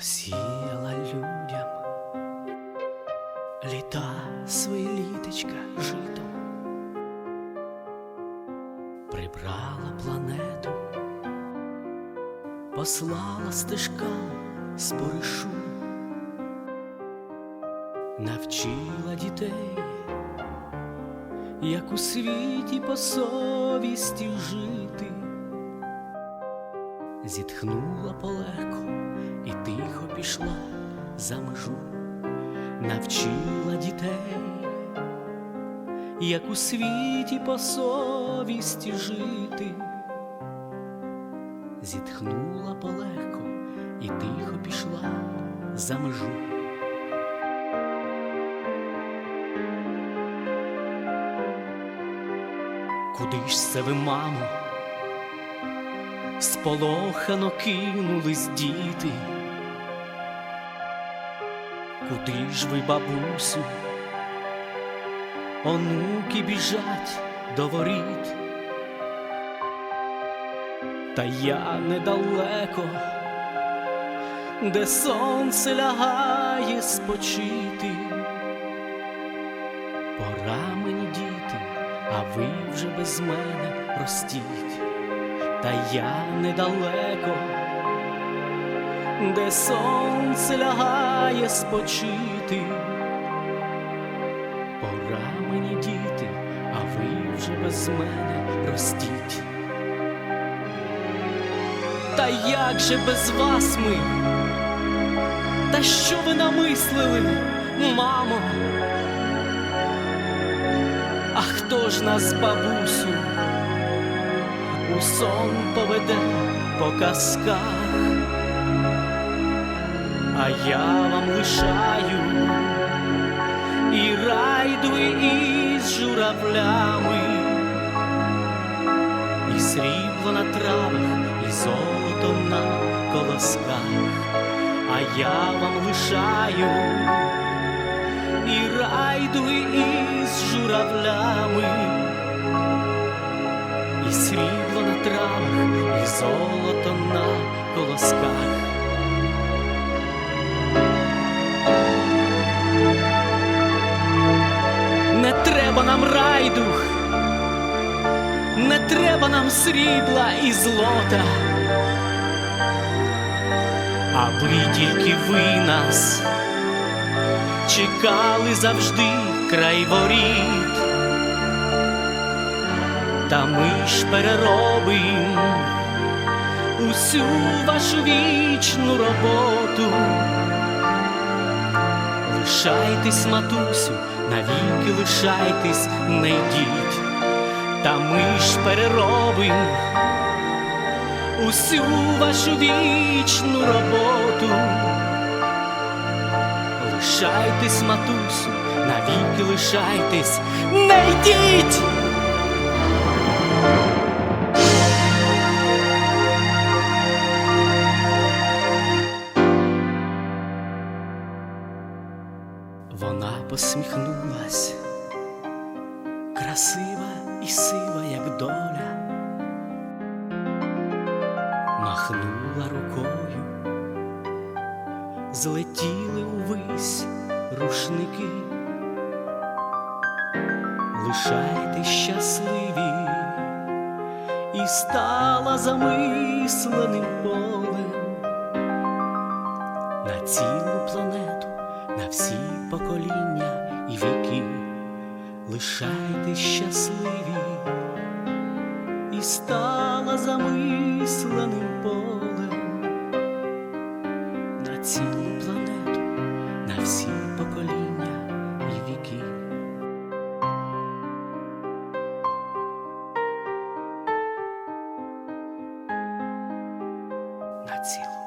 посіяла людям. Літа свої літочка жито, прибрала планету, послала стежкам споришу, навчила дітей, як у світі по совісті жити зітхнула полегко і тихо пішла за межу, навчила дітей, як у світі по совісті жити, зітхнула полегко і тихо пішла за межу. Куди ж це ви, мамо? Сполохано кинулись діти. Куди ж ви, бабусю? Онуки біжать до воріт, та я недалеко, де сонце лягає спочити. Пора мені діти, а ви вже без мене ростіть та я недалеко, де сонце лягає спочити. Пора мені діти, а ви вже без мене ростіть. Та як же без вас ми? Та що ви намислили, мамо? А хто ж нас, бабусю? У сон поведе по казках, а я вам лишаю і райду із журавлями, і срібло на травах, і золото на колосках, а я вам лишаю і райду із журавлями і срібло на травах, і золото на колосках. Не треба нам райдух, не треба нам срібла і злота, аби тільки ви нас чекали завжди край воріт та ми ж переробим усю вашу вічну роботу. Лишайтесь, матусю, навіки лишайтесь, не йдіть, та ми ж переробим усю вашу вічну роботу. Лишайтесь, матусю, навіки лишайтесь, не йдіть. Вона посміхнулась, красива і сива, як доля, махнула рукою, злетіли увись рушники, лишайте щасливі, і стала замисленим полем. На цілу планету на всі покоління і віки, лишайте щасливі, і стала замисленим полем на цілу планету, на всі покоління і віки. На цілу